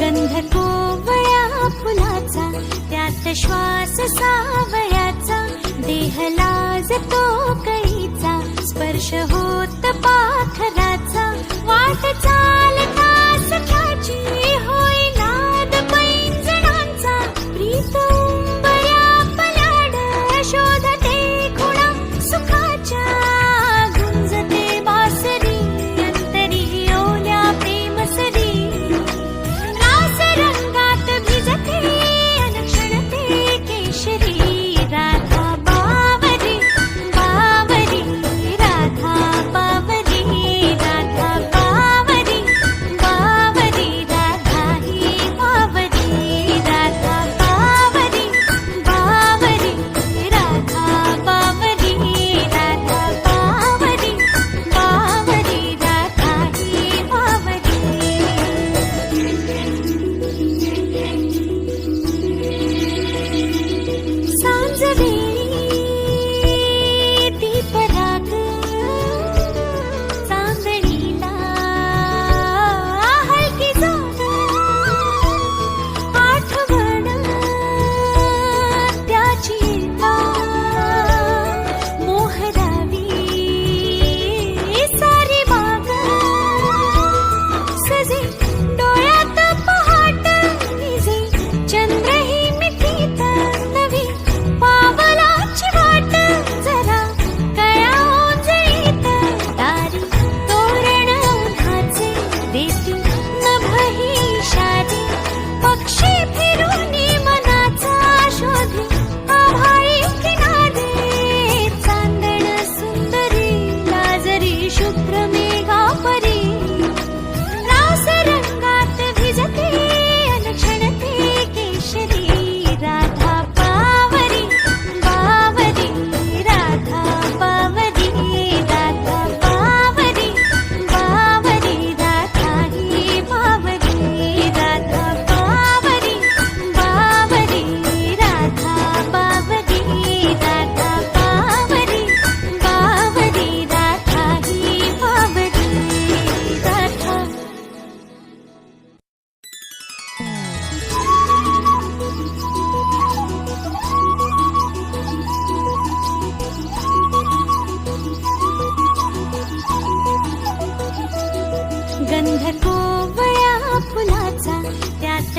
गंध कोवया फुलाचा त्यात श्वास सावयाचा. Baby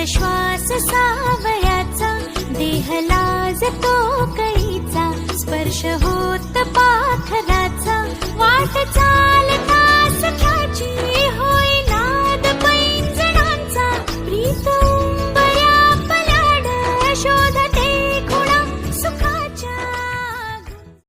श्वास सावयाचा देहलाज तो